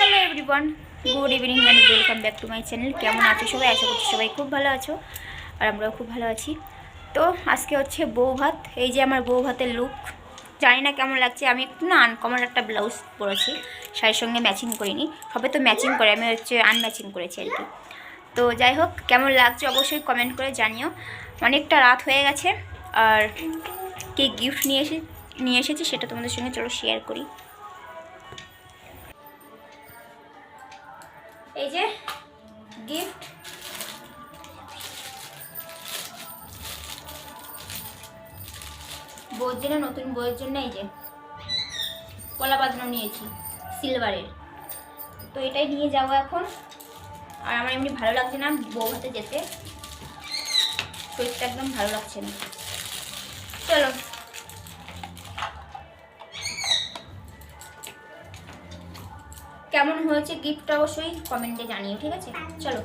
Hello everyone good evening and welcome back to my channel কেমন আছো সবাই? আশা করছি সবাই খুব ভালো আছো আর আমরাও খুব ভালো আছি। তো আজকে হচ্ছে বউ ভাত। এই যে আমার বউ ভাতের লুক জানি না কেমন লাগছে। আমি একটু না আনকমন একটা ব্লাউজ পরেছি, শাড়ির সঙ্গে ম্যাচিং করিনি। সবে তো ম্যাচিং করে, আমি হচ্ছে আনম্যাচিং করেছি আর কি। তো যাই হোক, কেমন লাগছে অবশ্যই কমেন্ট করে জানিও। অনেকটা রাত হয়ে গেছে, আর কে গিফট নিয়ে এসে, নিয়ে এসেছি সেটা তোমাদের সঙ্গে চলো শেয়ার করি। এই যে গিফট বউর জন্য, নতুন বইয়ের জন্য এই যে, কলা বাঁধানো নিয়েছি সিলভারের তো এটাই নিয়ে যাব এখন। আর আমার এমনি ভালো লাগছে না বউ হাতে যেতে। শরীরটা একদম ভালো লাগছে না। চলো। কেমন হয়েছে গিফট অবশ্যই কমেন্টে জানিও ঠিক আছে? চলো।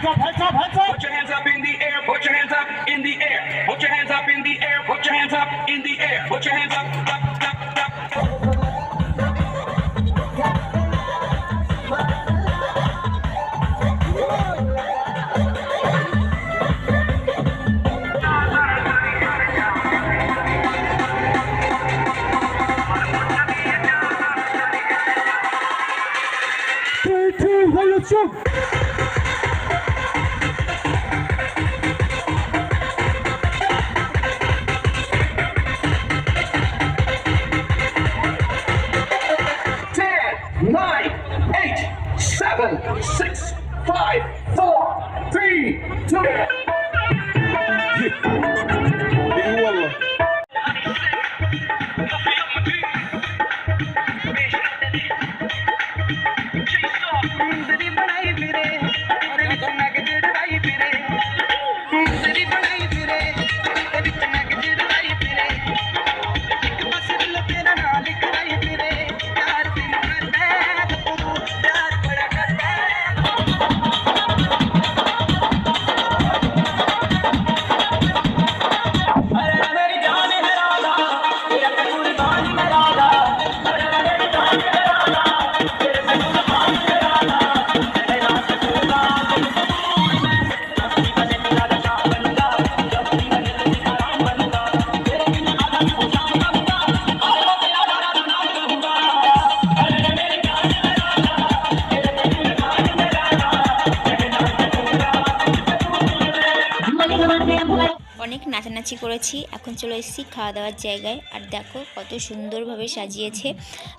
Hands up, hands up, hands up. Put your hands up in the air, put your hands up in the air. Put your hands up in the air, put your hands up in the air. Put your hands up, up, up, up. Three, two, one, let's go. Five, অনেক নাচানাচি করেছি। এখন চলে এসেছি খাওয়া দাওয়ার জায়গায়। আর দেখো কত সুন্দরভাবে সাজিয়েছে।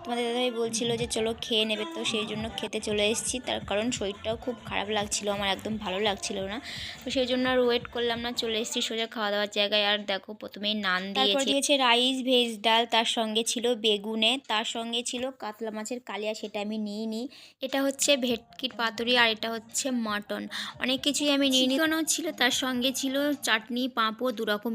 তোমাদের দাদাভাই বলছিল যে চলো খেয়ে নেবে। তো সেই জন্য খেতে চলে এসেছি। তার কারণ শরীরটাও খুব খারাপ লাগছিল। আমার একদম ভালো লাগছিল না। তো সেই জন্য আর ওয়েট করলাম না। চলে এসেছি সোজা খাওয়া দাওয়ার জায়গায়। আর দেখো প্রথমেই নান দিয়েছে। দিয়েছে রাইস ভেজ ডাল। তার সঙ্গে ছিল বেগুনে। তার সঙ্গে ছিল কাতলা মাছের কালিয়া। সেটা আমি নিয়ে নিই এটা হচ্ছে ভেটকির পাতুরি আর এটা হচ্ছে মাটন। অনেক কিছুই আমি নিয়ে নিই ছিল। তার সঙ্গে ছিল চাটনি পাঁপড় দু রকম